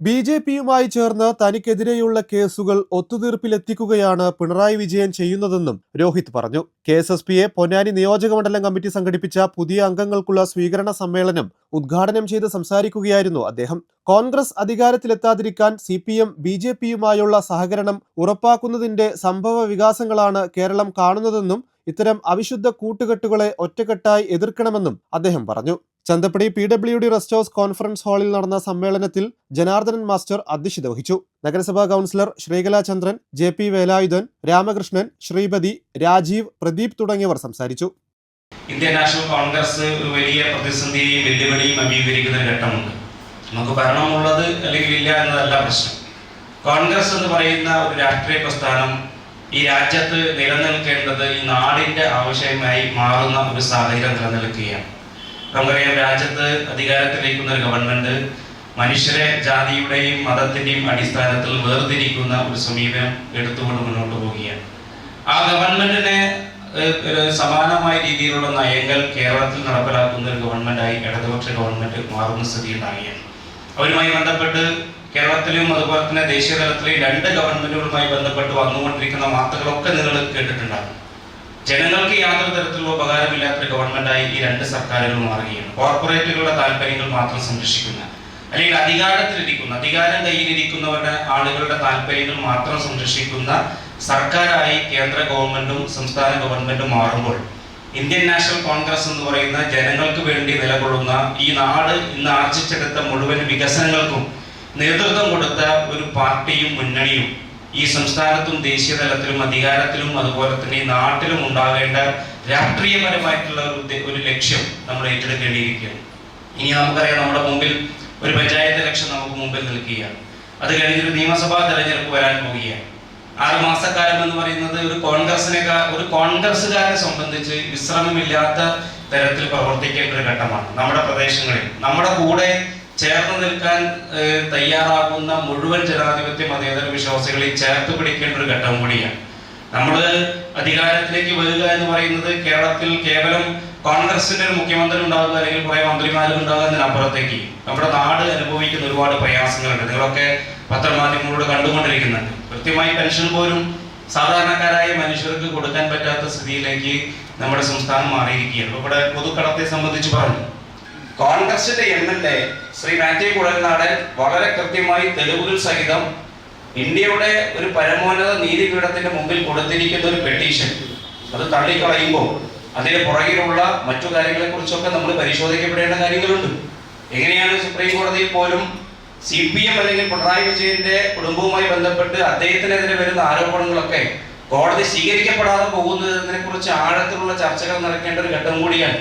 B J പിയുമായി ചേർന്ന് തനിക്കെതിരെയുള്ള കേസുകൾ ഒത്തുതീർപ്പിലെത്തിക്കുകയാണ് പിണറായി വിജയൻ ചെയ്യുന്നതെന്നും രോഹിത് പറഞ്ഞു. കെ എസ് എസ് പിയെ പൊന്നാനി നിയോജകമണ്ഡലം കമ്മിറ്റി സംഘടിപ്പിച്ച പുതിയ അംഗങ്ങൾക്കുള്ള സ്വീകരണ സമ്മേളനം ഉദ്ഘാടനം ചെയ്ത് സംസാരിക്കുകയായിരുന്നു അദ്ദേഹം. Congress അധികാരത്തിലെത്താതിരിക്കാൻ C P M B J പിയുമായുള്ള സഹകരണം ഉറപ്പാക്കുന്നതിന്റെ സംഭവ വികാസങ്ങളാണ് കേരളം കാണുന്നതെന്നും ഇത്തരം അവിശുദ്ധ കൂട്ടുകെട്ടുകളെ ഒറ്റക്കെട്ടായി എതിർക്കണമെന്നും അദ്ദേഹം പറഞ്ഞു. Chanthappadi P W D rest house conference ഹാളിൽ നടന്ന സമ്മേളനത്തിൽ ജനാർദ്ദനൻ മാസ്റ്റർ അധ്യക്ഷത വഹിച്ചു. നഗരസഭാ councillor Sreekala Chandran J P Velayudhan Ramakrishnan Sreepathi Rajeev Pradeep തുടങ്ങിയവർ സംസാരിച്ചു. ഇന്ത്യൻ നാഷണൽ കോൺഗ്രസ് വലിയ പ്രതിസന്ധിയെയും വെല്ലുവിളിയും അഭിമുഖീകരിക്കുന്ന ഘട്ടമുണ്ട്. നമുക്ക് ഭരണമുള്ളത് അല്ലെങ്കിൽ ഇല്ല എന്നതല്ല പ്രശ്നം. കോൺഗ്രസ് എന്ന് പറയുന്ന ഒരു രാഷ്ട്രീയ പ്രസ്ഥാനം ഈ രാജ്യത്ത് നിലനിൽക്കേണ്ടത് ഈ നാടിന്റെ ആവശ്യമായി മാറുന്ന ഒരു സാഹചര്യം നിലനിൽക്കുകയാണ്. നമുക്കറിയാം രാജ്യത്ത് അധികാരത്തിലിരിക്കുന്ന ഒരു ഗവൺമെന്റ് മനുഷ്യരെ ജാതിയുടെയും മതത്തിന്റെയും അടിസ്ഥാനത്തിൽ വേർതിരിക്കുന്ന ഒരു സമീപനം എടുത്തുകൊണ്ട് മുന്നോട്ട് പോവുകയാണ്. ആ ഗവൺമെന്റിനെ സമാനമായ രീതിയിലുള്ള നയങ്ങൾ കേരളത്തിൽ നടപ്പിലാക്കുന്ന ഒരു ഗവൺമെന്റായി ഇടതുപക്ഷ ഗവൺമെന്റ് മാറുന്ന സ്ഥിതി ഉണ്ടാകുകയാണ് അവരുമായി ബന്ധപ്പെട്ട് കേരളത്തിലും അതുപോലെ തന്നെ ദേശീയ തലത്തിലെയും രണ്ട് ഗവൺമെന്റുകളുമായി ബന്ധപ്പെട്ട് വന്നുകൊണ്ടിരിക്കുന്ന വാർത്തകളൊക്കെ നിങ്ങൾ കേട്ടിട്ടുണ്ടാകും. ജനങ്ങൾക്ക് യാതൊരു തരത്തിലുള്ള ഉപകാരമില്ലാത്തൊരു ഗവൺമെന്റായി ഈ രണ്ട് സർക്കാരുകൾ മാറുകയാണ്. കോർപ്പറേറ്റുകളുടെ താല്പര്യങ്ങൾ മാത്രം സംരക്ഷിക്കുന്ന അല്ലെങ്കിൽ അധികാരത്തിലിരിക്കുന്ന അധികാരം കയ്യിലിരിക്കുന്നവരുടെ ആളുകളുടെ താല്പര്യങ്ങൾ മാത്രം സംരക്ഷിക്കുന്ന സർക്കാരായി കേന്ദ്ര ഗവൺമെന്റും സംസ്ഥാന ഗവൺമെന്റും മാറുമ്പോൾ ഇന്ത്യൻ നാഷണൽ കോൺഗ്രസ് എന്ന് പറയുന്ന ജനങ്ങൾക്ക് വേണ്ടി നിലകൊള്ളുന്ന ഈ നാട് ഇന്ന് ആർജിച്ചെടുത്ത മുഴുവൻ വികസനങ്ങൾക്കും നേതൃത്വം കൊടുത്ത ഒരു പാർട്ടിയും മുന്നണിയും ഈ സംസ്ഥാനത്തും ദേശീയ തലത്തിലും അധികാരത്തിലും അതുപോലെ തന്നെ നാട്ടിലും ഉണ്ടാകേണ്ട രാഷ്ട്രീയപരമായിട്ടുള്ള ഒരു ഒരു ലക്ഷ്യം നമ്മൾ ഏറ്റെടുക്കേണ്ടിയിരിക്കുകയാണ്. ഇനി നമുക്കറിയാം നമ്മുടെ മുമ്പിൽ ഒരു പഞ്ചായത്ത് ലക്ഷ്യം നമുക്ക് മുമ്പിൽ നിൽക്കുകയാണ്. അത് കഴിഞ്ഞൊരു നിയമസഭാ തെരഞ്ഞെടുപ്പ് വരാൻ പോവുകയാണ്. ആറ് മാസക്കാലം എന്ന് പറയുന്നത് ഒരു കോൺഗ്രസിനെ ഒരു കോൺഗ്രസ്സുകാരെ സംബന്ധിച്ച് വിശ്രമമില്ലാത്ത തരത്തിൽ പ്രവർത്തിക്കേണ്ട ഒരു ഘട്ടമാണ് നമ്മുടെ പ്രദേശങ്ങളിൽ. നമ്മുടെ കൂടെ ചേർന്ന് നിൽക്കാൻ തയ്യാറാകുന്ന മുഴുവൻ ജനാധിപത്യ മതേതര വിശ്വാസികളെ ചേർത്ത് പിടിക്കേണ്ട ഒരു ഘട്ടം കൂടിയാണ്. നമ്മൾ അധികാരത്തിലേക്ക് വരിക എന്ന് പറയുന്നത് കേരളത്തിൽ കേവലം കോൺഗ്രസിന്റെ ഒരു മുഖ്യമന്ത്രി ഉണ്ടാകുക അല്ലെങ്കിൽ കുറെ മന്ത്രിമാരും ഉണ്ടാകുന്നതിനപ്പുറത്തേക്ക് നമ്മുടെ നാട് അനുഭവിക്കുന്ന ഒരുപാട് പ്രയാസങ്ങളുണ്ട്. നിങ്ങളൊക്കെ പത്രമാധ്യമങ്ങളോട് കണ്ടുകൊണ്ടിരിക്കുന്നുണ്ട്. കൃത്യമായി പെൻഷൻ പോലും സാധാരണക്കാരായ മനുഷ്യർക്ക് കൊടുക്കാൻ പറ്റാത്ത സ്ഥിതിയിലേക്ക് നമ്മുടെ സംസ്ഥാനം മാറിയിരിക്കുകയാണ്. ഇവിടെ പൊതുക്കടത്തെ സംബന്ധിച്ച് പറഞ്ഞു. കോൺഗ്രസിന്റെ M L A Shri Mathew Kuzhalnadan വളരെ കൃത്യമായി തെളിവുകൾ സഹിതം ഇന്ത്യയുടെ ഒരു പരമോന്നത നീതിപീഠത്തിന്റെ മുമ്പിൽ കൊടുത്തിരിക്കുന്ന ഒരു പെട്ടീഷൻ അത് തള്ളിക്കളയുമ്പോൾ അതിന് പുറകിലുള്ള മറ്റു കാര്യങ്ങളെ കുറിച്ചൊക്കെ നമ്മൾ പരിശോധിക്കപ്പെടേണ്ട കാര്യങ്ങളുണ്ട്. എങ്ങനെയാണ് സുപ്രീം കോടതിയിൽ പോലും സി പി എം അല്ലെങ്കിൽ പിണറായി വിജയന്റെ കുടുംബവുമായി ബന്ധപ്പെട്ട് അദ്ദേഹത്തിനെതിരെ വരുന്ന ആരോപണങ്ങളൊക്കെ കോടതി സ്വീകരിക്കപ്പെടാതെ പോകുന്നതിനെ കുറിച്ച് ആഴത്തിലുള്ള ചർച്ചകൾ നടക്കേണ്ട ഒരു ഘട്ടം കൂടിയാണ്.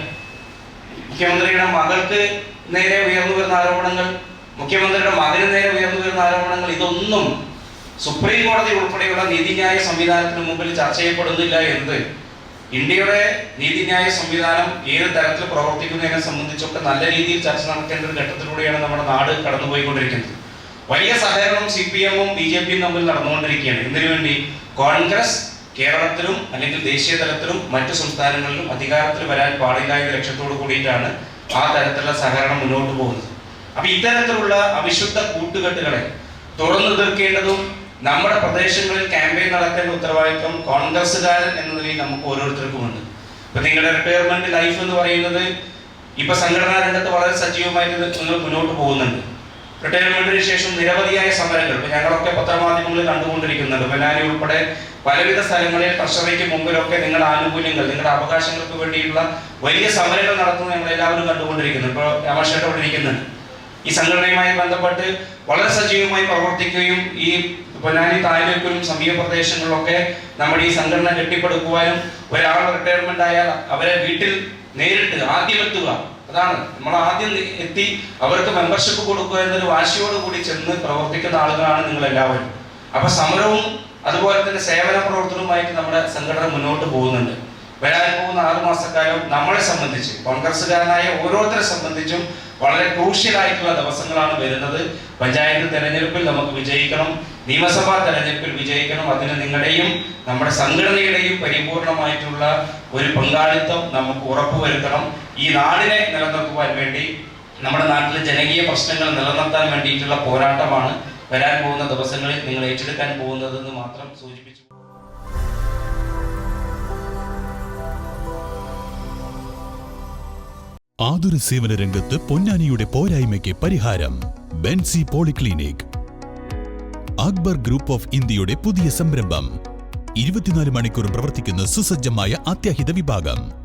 മുഖ്യമന്ത്രിയുടെ മകൾക്ക് നേരെ ഉയർന്നു വരുന്ന ആരോപണങ്ങൾ മുഖ്യമന്ത്രിയുടെ മകന് നേരെ ഉയർന്നു വരുന്ന ആരോപണങ്ങൾ ഇതൊന്നും സുപ്രീം കോടതി ഉൾപ്പെടെയുള്ള നീതിന്യായ സംവിധാനത്തിന് മുമ്പിൽ ചർച്ച ചെയ്യപ്പെടുന്നില്ല എന്നത് ഇന്ത്യയുടെ നീതിന്യായ സംവിധാനം ഏത് തരത്തിൽ പ്രവർത്തിക്കുന്നതിനെ സംബന്ധിച്ചൊക്കെ നല്ല രീതിയിൽ ചർച്ച നടക്കേണ്ട ഒരു ഘട്ടത്തിലൂടെയാണ് നമ്മുടെ നാട് കടന്നുപോയിക്കൊണ്ടിരിക്കുന്നത്. വലിയ സഹകരണം സി പി എമ്മും ബി ജെ പിയും തമ്മിൽ നടന്നുകൊണ്ടിരിക്കുകയാണ്. ഇതിനു വേണ്ടി? കോൺഗ്രസ് കേരളത്തിലും അല്ലെങ്കിൽ ദേശീയ തലത്തിലും മറ്റു സംസ്ഥാനങ്ങളിലും അധികാരത്തിൽ വരാൻ പാടില്ല എന്ന ലക്ഷ്യത്തോട് കൂടിയിട്ടാണ് ആ തരത്തിലുള്ള സഹകരണം മുന്നോട്ട് പോകുന്നത്. അപ്പൊ ഇത്തരത്തിലുള്ള അവിശുദ്ധ കൂട്ടുകെട്ടുകളെ തുറന്നു തീർക്കേണ്ടതും നമ്മുടെ പ്രദേശങ്ങളിൽ ക്യാമ്പയിൻ നടത്തേണ്ട ഉത്തരവാദിത്വം കോൺഗ്രസ്സുകാരൻ എന്ന നിലയിൽ നമുക്ക് ഓരോരുത്തർക്കും ഉണ്ട് ഇപ്പൊ നിങ്ങളുടെ റിട്ടയർമെന്റ് ലൈഫ് എന്ന് പറയുന്നത് ഇപ്പൊ സംഘടനാ രംഗത്ത് വളരെ സജീവമായിട്ട് നിങ്ങൾ മുന്നോട്ട് പോകുന്നുണ്ട്. റിട്ടയർമെന്റിന് ശേഷം നിരവധിയായ സമരങ്ങൾ. ഇപ്പൊ ഞങ്ങളൊക്കെ പത്രമാധ്യമങ്ങളിൽ കണ്ടുകൊണ്ടിരിക്കുന്നുണ്ട്. പൊന്നാനി ഉൾപ്പെടെ പലവിധ സ്ഥലങ്ങളിൽ ട്രഷറിക്ക് മുമ്പിലൊക്കെ നിങ്ങളുടെ ആനുകൂല്യങ്ങൾ നിങ്ങളുടെ അവകാശങ്ങൾക്ക് വേണ്ടിയുള്ള വലിയ സമരങ്ങൾ നടത്തുന്നത് ഞങ്ങൾ എല്ലാവരും കണ്ടുകൊണ്ടിരിക്കുന്നു ഇപ്പോൾ ഇരിക്കുന്നുണ്ട്. ഈ സംഘടനയുമായി ബന്ധപ്പെട്ട് വളരെ സജീവമായി പ്രവർത്തിക്കുകയും ഈ പൊന്നാനി താലൂക്കിലും സമീപ പ്രദേശങ്ങളിലൊക്കെ നമ്മുടെ ഈ സംഘടന കെട്ടിപ്പടുക്കുവാനും ഒരാൾ റിട്ടയർമെന്റ് ആയാൽ അവരെ വീട്ടിൽ നേരിട്ട് ആദ്യം എത്തുക. അതാണ്. നമ്മൾ ആദ്യം എത്തി അവർക്ക് മെമ്പർഷിപ്പ് കൊടുക്കുക എന്നൊരു വാശിയോട് കൂടി ചെന്ന് പ്രവർത്തിക്കുന്ന ആളുകളാണ് നിങ്ങൾ എല്ലാവരും അപ്പൊ സമരവും അതുപോലെ തന്നെ സേവന പ്രവർത്തനവുമായിട്ട് നമ്മുടെ സംഘടന മുന്നോട്ട് പോകുന്നുണ്ട്. വരാൻ പോകുന്ന ആറു മാസക്കാലം നമ്മളെ സംബന്ധിച്ച് കോൺഗ്രസ്സുകാരനായ ഓരോരുത്തരെ സംബന്ധിച്ചും വളരെ ക്രൂഷ്യൽ ആയിട്ടുള്ള ദിവസങ്ങളാണ് വരുന്നത്. പഞ്ചായത്ത് തെരഞ്ഞെടുപ്പിൽ നമുക്ക് വിജയിക്കണം നിയമസഭാ തെരഞ്ഞെടുപ്പിൽ വിജയിക്കണം. അതിന് നിങ്ങളുടെയും നമ്മുടെ സംഘടനയുടെയും പരിപൂർണമായിട്ടുള്ള ഒരു പങ്കാളിത്തം നമുക്ക് ഉറപ്പുവരുത്തണം. ഈ നാടിനെ നിലനിർത്തുവാൻ വേണ്ടി നമ്മുടെ നാട്ടിലെ ജനകീയ പ്രശ്നങ്ങൾ നിലനിർത്താൻ വേണ്ടിയിട്ടുള്ള പോരാട്ടമാണ് വരാൻ പോകുന്ന ദിവസങ്ങളിൽ നിങ്ങൾ ഏറ്റെടുക്കാൻ പോകുന്നതെന്ന് മാത്രം സൂചിപ്പിച്ചു. ആതുര സേവന രംഗത്ത് പൊന്നാനിയുടെ പോരായ്മയ്ക്ക് പരിഹാരം Benzy polyclinic. Akbar group of ഇന്ത്യയുടെ പുതിയ സംരംഭം. ഇരുപത്തിനാല് മണിക്കൂർ പ്രവർത്തിക്കുന്ന സുസജ്ജമായ അത്യാഹിത വിഭാഗം.